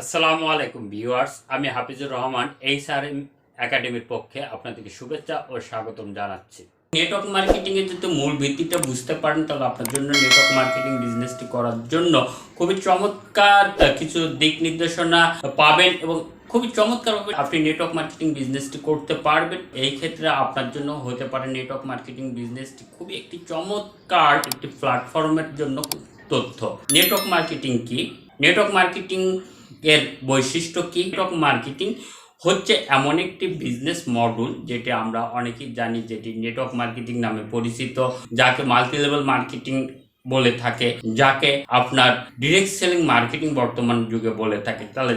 আসসালামু আলাইকুম ভিউয়ার্স, আমি Hafizur Rahman H R M একাডেমির পক্ষে আপনাদেরকে শুভেচ্ছা ও স্বাগতম জানাচ্ছি। নেটওয়ার্ক মার্কেটিং এর যদি মূল ভিত্তিটা বুঝতে পারেন, তাহলে আপনার জন্য নেটওয়ার্ক মার্কেটিং বিজনেসটি করার জন্য খুবই চমৎকার কিছু দিক নির্দেশনা পাবেন এবং খুবই চমৎকারভাবে আপনি নেটওয়ার্ক মার্কেটিং বিজনেসটি করতে পারবেন। এই ক্ষেত্রে আপনার জন্য হতে পারে নেটওয়ার্ক মার্কেটিং বিজনেসটি খুবই একটি চমৎকার একটি প্ল্যাটফর্মের জন্য তথ্য। নেটওয়ার্ক মার্কেটিং কি? নেটওয়ার্ক মার্কেটিং এর বৈশিষ্ট্য কি? টক মার্কেটিং হচ্ছে এমন একটি বিজনেস মডেল যেটি আমরা অনেকেই জানি যেটি নেটওয়ার্ক মার্কেটিং নামে পরিচিত, যাকে মাল্টি লেভেল মার্কেটিং বলে থাকে, যাকে আপনার ডিরেক্ট সেলিং মার্কেটিং বর্তমান যুগে বলে থাকে। তাহলে,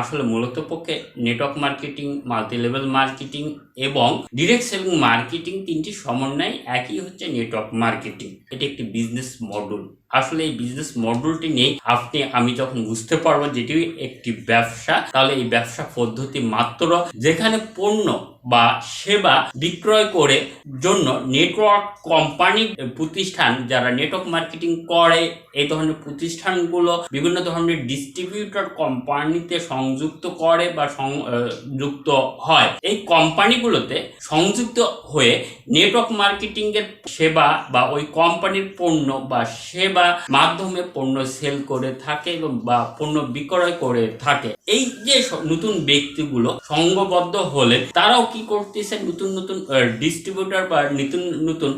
আসলে মূলত পক্ষে network marketing multi level marketing এবং ডিরেক্ট সেলিং মার্কেটিং তিনটি সমন্বয় একই হচ্ছে নেটওয়ার্ক মার্কেটিং এটি একটি বিজনেস মডেল আসলে এই বিজনেস মডেলটি নিয়ে আপনি, আমি যখন বুঝতে পারব যেটি একটি ব্যবসা, তাহলে এই ব্যবসা পদ্ধতি মাত্র যেখানে পণ্য বা সেবা বিক্রয় করে জন্য নেটওয়ার্ক কোম্পানি প্রতিষ্ঠান, যারা নেটওয়ার্ক মার্কেটিং করে, এই ধরনের প্রতিষ্ঠানগুলো বিভিন্ন ধরনের ডিস্ট্রিবিউটর কোম্পানিতে সংযুক্ত করে বা সংযুক্ত হয়। এই কোম্পানিগুলোতে সংযুক্ত হয়ে নেটওয়ার্ক মার্কেটিংয়ের সেবা বা ওই কোম্পানির পণ্য বা সেবা মাধ্যমে পণ্য সেল করে থাকে এবং বা পণ্য বিক্রয় করে থাকে। এই যে নতুন ব্যক্তিগুলো সংঘবদ্ধ হলে তারাও কি করতেছে নতুন নতুন ডিস্ট্রিবিউটার বা নতুন নতুন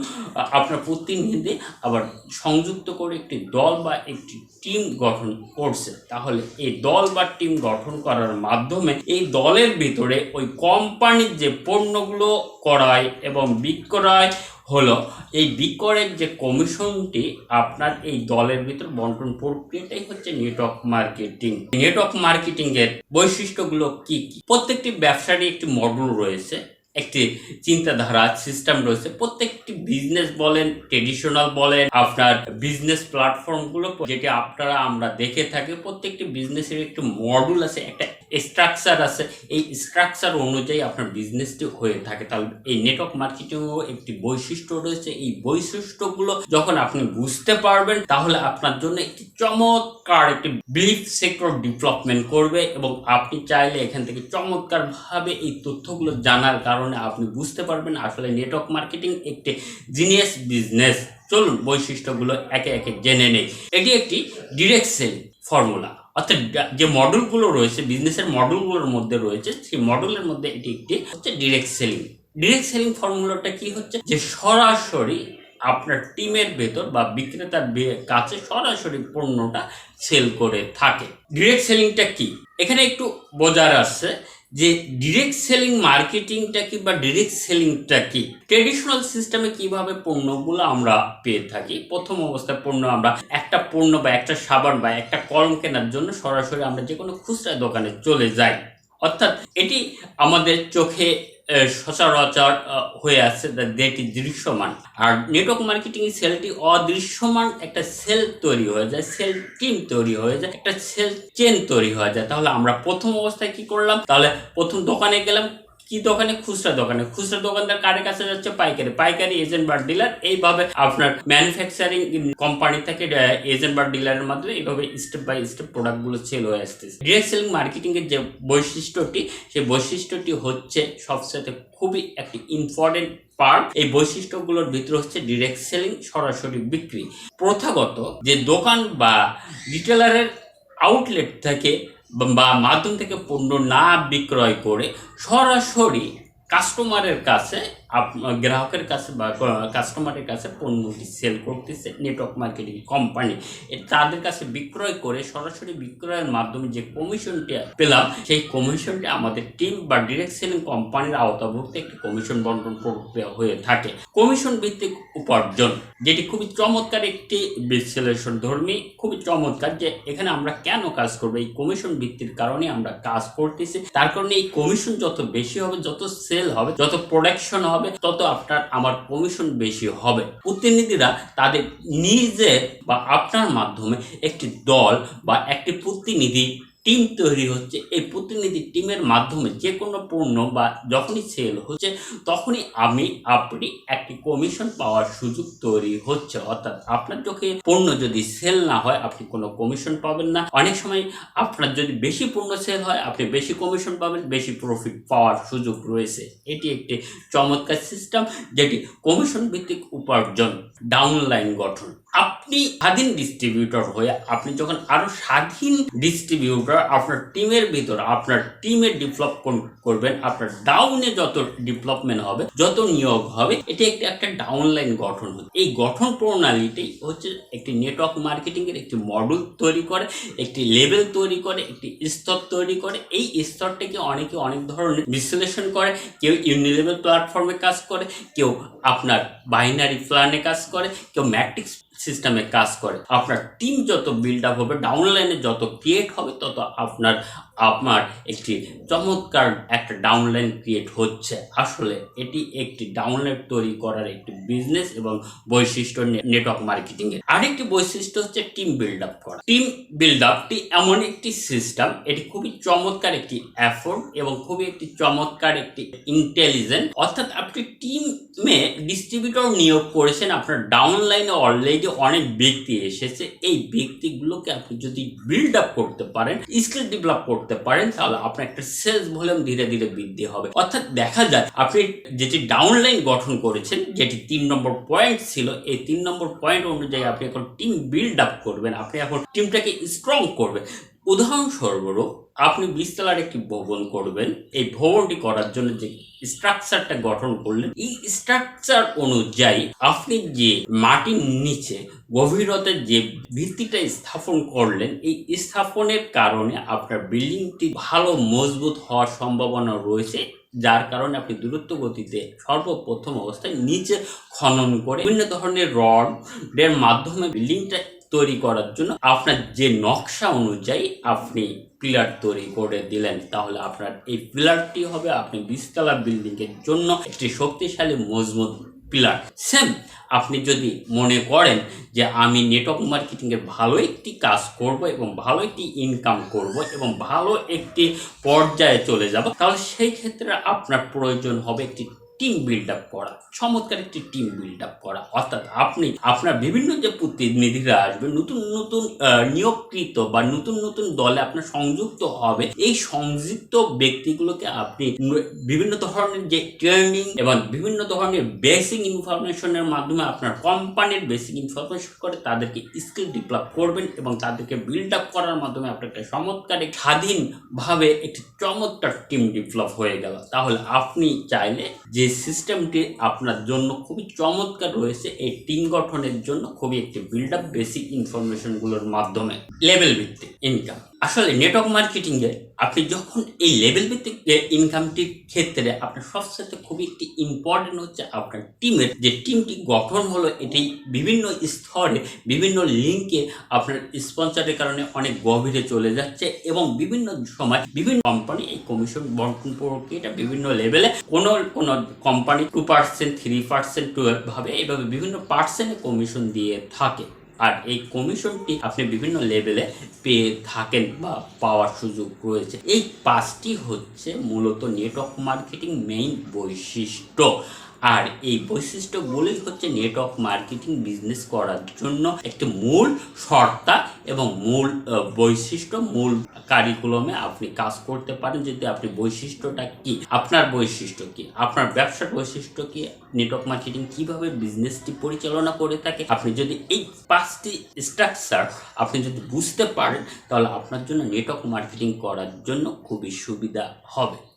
আপনার প্রতিনিধি আবার সংযুক্ত করে একটি দল বা একটি টিম গঠন করছে। তাহলে এই দল বা টিম গঠন করার মাধ্যমে এই দলের ভিতরে ওই কোম্পানির যে পণ্যগুলো করায় এবং বিক্রয় হলো এই বিক্রয়ের যে কমিশনটি আপনার এই দলের ভিতর বন্টন প্রক্রিয়াটাই হচ্ছে নেটওয়ার্ক মার্কেটিং নেটওয়ার্ক মার্কেটিং এর বৈশিষ্ট্যগুলো কি কি? প্রত্যেকটি ব্যবসারই একটি মডেল রয়েছে, একটি চিন্তাধারা সিস্টেম রয়েছে। প্রত্যেকটি বিজনেস বলেন ট্রেডিশনাল বলেন, আপনার বিজনেস প্ল্যাটফর্মগুলো যেটি আপনারা, আমরা দেখে থাকি, প্রত্যেকটি বিজনেসের একটি মডুল আছে, একটা স্ট্রাকচার আছে, এই স্ট্রাকচার অনুযায়ী আপনার বিজনেসটি হয়ে থাকে। তাহলে এই নেটওয়ার্ক মার্কেটিংও একটি বৈশিষ্ট্য রয়েছে। এই বৈশিষ্ট্যগুলো যখন আপনি বুঝতে পারবেন, তাহলে আপনার জন্য একটি চমৎকার একটি বিলিফ সেক্টর ডেভেলপমেন্ট করবে এবং আপনি চাইলে এখান থেকে চমৎকারভাবে এই তথ্যগুলো জানার কারণে আপনি বুঝতে পারবেন আসলে নেটওয়ার্ক মার্কেটিং একটি জিনিয়াস বিজনেস চলুন বৈশিষ্ট্যগুলো একে একে জেনে নেই। এটি একটি ডিরেক্ট সেল ফর্মুলা অর্থাৎ যে মডেলগুলো রয়েছে বিজনেসের মডেলগুলোর মধ্যে রয়েছে, সেই মডেলের মধ্যে এটি একটি হচ্ছে ডিরেক্ট সেলিং ডিরেক্ট সেলিং ফর্মুলাটা কি হচ্ছে? যে সরাসরি আপনার টিমের ভেতর বা বিক্রেতার কাছে সরাসরি পণ্যটা সেল করে থাকে। ডিরেক্ট সেলিংটা কি? এখানে একটু বোঝার আসছে। যে ডিরেক্ট সেলিং মার্কেটিংটা কি বা ডিরেক্ট সেলিংটা কি? ট্রেডিশনাল সিস্টেমে কীভাবে পণ্যগুলো আমরা পেয়ে থাকি? প্রথম অবস্থায় পণ্য আমরা একটা পণ্য বা একটা সাবান বা একটা কলম কেনার জন্য সরাসরি আমরা যে কোনো খুচরা দোকানে চলে যাই। অর্থাৎ এটি আমাদের চোখে সচরাচর হয়ে আসছে যেটি দৃশ্যমান। আর নেটওয়ার্ক মার্কেটিং সেলটি অদৃশ্যমান একটা সেল তৈরি হয়ে যায়, সেল টিম তৈরি হয়ে যায়, একটা সেল চেন তৈরি হয়ে যায়। তাহলে আমরা প্রথম অবস্থায় কি করলাম? তাহলে প্রথম দোকানে গেলাম কি দোকানে? খুচরা দোকানে। খুচরা দোকানদার কারের কাছে যাচ্ছে? পাইকারি। পাইকারি এজেন্ট বা ডিলার এইভাবে আপনার ম্যানুফ্যাকচারিং কোম্পানি থেকে এজেন্ট বা ডিলারের মাধ্যমে এইভাবে স্টেপ বাই স্টেপ প্রোডাক্টগুলো সেল হয়ে আসতেছে। ডিরেক্ট সেলিং মার্কেটিং এর যে বৈশিষ্ট্যটি, সেই বৈশিষ্ট্যটি হচ্ছে সবচেয়ে খুবই একটি ইম্পর্টেন্ট পার্ট এই বৈশিষ্ট্যগুলোর ভিতরে হচ্ছে ডিরেক্ট সেলিং সরাসরি বিক্রি। প্রথাগত যে দোকান বা রিটেলারের আউটলেট থেকে বা মাধ্যম থেকে পণ্য না বিক্রয় করে সরাসরি কাস্টমারের কাছে আপ- গ্রাহকের কাছে বা কাস্টমারের কাছে পণ্যটি সেল করতেছে নেটওয়ার্ক মার্কেটিং কোম্পানি তাদের কাছে বিক্রয় করে সরাসরি বিক্রয়ের মাধ্যমে যে কমিশনটি পেলাম, সেই কমিশনটি আমাদের টিম বা ডিরেক্ট সেলিং কোম্পানির আওতাভুক্ত একটি কমিশন বন্টন প্রক্রিয়া হয়ে থাকে। কমিশন ভিত্তিক উপার্জন, যেটি খুবই চমৎকার একটি বিশ্লেষণ ধর্মী, খুবই চমৎকার যে এখানে আমরা কেন কাজ করব, এই কমিশন ভিত্তির কারণে আমরা কাজ করতেছি। তার কারণে এই কমিশন যত বেশি হবে, যত সেল হবে, যত প্রোডাকশন হবে তত আপনার আমার কমিশন বেশি হবে। প্রতিনিধিরা তাদের নিজের বা আপনার মাধ্যমে একটি দল বা একটি প্রতিনিধি টিম তৈরি হচ্ছে, এই প্রতিনিধি টিমের মাধ্যমে যে কোনো পণ্য বা যখনই সেল হচ্ছে, তখনই আমি, আপনি একটি কমিশন পাওয়ার সুযোগ তৈরি হচ্ছে। অর্থাৎ আপনার চোখে পণ্য যদি সেল না হয়, আপনি কোনো কমিশন পাবেন না। অনেক সময় আপনার যদি বেশি পণ্য সেল হয়, আপনি বেশি কমিশন পাবেন, বেশি প্রফিট পাওয়ার সুযোগ রয়েছে। এটি একটি চমৎকার সিস্টেম যেটি কমিশন ভিত্তিক উপার্জন ডাউনলাইন গঠন। আপনি স্বাধীন ডিস্ট্রিবিউটর হয়ে আপনি যখন আরও স্বাধীন ডিস্ট্রিবিউটর আপনার টিমের ভিতর, আপনার টিমে ডেভেলপ করবেন, আপনার ডাউনে যত ডেভেলপমেন্ট হবে, যত নিয়োগ হবে, এটি একটি, একটা ডাউনলাইন গঠন হবে এই গঠন প্রণালীটি হচ্ছে একটি নেটওয়ার্ক মার্কেটিং এর একটি মডেল তৈরি করে, একটি লেভেল তৈরি করে, একটি স্তর তৈরি করে। এই স্তরটাকে অনেকে অনেক ধরনের বিশ্লেষণ করে। কেউ ইউনিলেভেল প্ল্যাটফর্মে কাজ করে, কেউ আপনার বাইনারি প্ল্যানে কাজ করে, কেউ ম্যাট্রিক্স সিস্টেমে কাজ করে। আপনার টিম যত বিল্ড আপ হবে ডাউনলাইনে যত ক্রিয়েট হবে, তত আপনার আপনার একটি চমৎকার একটা ডাউনলাইন ক্রিয়েট হচ্ছে। আসলে এটি একটি ডাউনলাইন তৈরি করার একটি বিজনেস এবং বৈশিষ্ট্য নেটওয়ার্ক মার্কেটিং এর আরেকটি বৈশিষ্ট্য হচ্ছে টিম বিল্ড আপ করা। টিম বিল্ড আপটি এমন একটি সিস্টেম এটি খুবই চমৎকার একটি এফোর্ট এবং খুবই একটি চমৎকার একটি ইন্টেলিজেন্ট অর্থাৎ আপনি টিমে ডিস্ট্রিবিউটর নিয়োগ করেছেন, আপনার ডাউনলাইনে অলরেডি অনেক ব্যক্তি এসেছে, এই ব্যক্তিগুলোকে আপনি যদি বিল্ড আপ করতে পারেন স্কিল ডেভেলপ করতে পারেন, তাহলে আপনার একটা সেলস ভলিউম ধীরে ধীরে বৃদ্ধি হবে। অর্থাৎ দেখা যায়, আপনি যেটি ডাউনলাইন গঠন করেছেন, যেটি তিন নম্বর পয়েন্ট ছিল, এই তিন নম্বর পয়েন্ট অনুযায়ী আপনি এখন টিম বিল্ড আপ করবেন, আপনি এখন টিমটাকে স্ট্রং করবেন। উদাহরণস্বরূপ, আপনি বিশতলার একটি ভবন করবেন। এই ভবনটি করার জন্য যে স্ট্রাকচারটা গঠন করলেন, এই স্ট্রাকচার অনুযায়ী আপনি যে মাটির নিচে গভীরতে যে ভিত্তিটা স্থাপন করলেন, এই স্থাপনের কারণে আপনার বিল্ডিংটি ভালো, মজবুত হওয়ার সম্ভাবনা রয়েছে। যার কারণে আপনি দূরত্ব গতিতে সর্বপ্রথম অবস্থায় নিচে খনন করে বিভিন্ন ধরনের রড এর মাধ্যমে বিল্ডিংটা তৈরি করার জন্য আপনার যে নকশা অনুযায়ী আপনি পিলার তৈরি করে দিলেন, তাহলে আপনার এই পিলারটি হবে আপনি বিশতলা বিল্ডিং এর জন্য একটি শক্তিশালী মজবুত পিলার সেম আপনি যদি মনে করেন যে আমি নেটওয়ার্ক মার্কেটিংয়ে ভালো একটি কাজ করব এবং ভালো একটি ইনকাম করব এবং ভালো একটি পর্যায়ে চলে যাব, তাহলে সেই ক্ষেত্রে আপনার প্রয়োজন হবে একটি টিম বিল্ড আপ করা, চমৎকার একটি টিম বিল্ড আপ করা। অর্থাৎ আপনি, আপনার বিভিন্ন যে প্রতিনিধিরা আসবে, নতুন নতুন নিয়োগকৃত বা নতুন নতুন দলে আপনার সংযুক্ত হবে, এই সংযুক্ত ব্যক্তিগুলোকে আপনি বিভিন্ন ধরনের যে ট্রেনিং এবং বিভিন্ন ধরনের বেসিক ইনফরমেশনের মাধ্যমে আপনার কোম্পানির বেসিক ইনফরমেশন করে তাদেরকে স্কিল ডেভেলপ করবেন এবং তাদেরকে বিল্ড আপ করার মাধ্যমে আপনার একটা চমৎকার স্বাধীনভাবে একটি চমৎকার টিম ডেভেলপ হয়ে গেল। তাহলে আপনি চাইলে যে সিস্টেমটি আপনার জন্য খুবই চমৎকার রয়েছে, এই টিম গঠনের জন্য খুবই একটি বিল্ড আপ বেসিক ইনফরমেশনগুলোর মাধ্যমে লেভেল ভিত্তিক ইনকাম আসলে নেটওয়ার্ক মার্কেটিং এ আপনি যখন এই লেভেল ভিত্তিক ইনকামটির ক্ষেত্রে আপনার সবচেয়ে খুবই একটি ইম্পর্টেন্ট হচ্ছে আপনার টিমের যে টিমটি গঠন হলো এটি বিভিন্ন স্তরে, বিভিন্ন লিঙ্কে আপনার স্পন্সরের কারণে অনেক গভীরে চলে যাচ্ছে এবং বিভিন্ন সময় বিভিন্ন কোম্পানি এই কমিশন বন্টন প্রক্রিয়াটা বিভিন্ন লেভেলে কোনো কোনো company two percent three percent ভাবে এইভাবে বিভিন্ন পার্সেন্টে কমিশন দিয়ে থাকে। আর এই কমিশনটি আপনি বিভিন্ন লেভেলে পেয়ে থাকেন বা পাওয়ার সুযোগ রয়েছে। এই পাঁচটি হচ্ছে মূলত নেটওয়ার্ক মার্কেটিং মেইন বৈশিষ্ট্য। আর এই বৈশিষ্ট্যগুলোই হচ্ছে নেটওয়ার্ক মার্কেটিং বিজনেস করার জন্য একটি মূল শর্তা এবং মূল বৈশিষ্ট্য, মূল কারিকুলামে আপনি কাজ করতে পারেন যদি আপনি বৈশিষ্ট্যটা কি? আপনার বৈশিষ্ট্য কি? আপনার ব্যবসার বৈশিষ্ট্য কি? নেটওয়ার্ক মার্কেটিং কীভাবে বিজনেসটি পরিচালনা করে থাকে? আপনি যদি এই পাঁচটি স্ট্রাকচার আপনি যদি বুঝতে পারেন, তাহলে আপনার জন্য নেটওয়ার্ক মার্কেটিং করার জন্য খুবই সুবিধা হবে।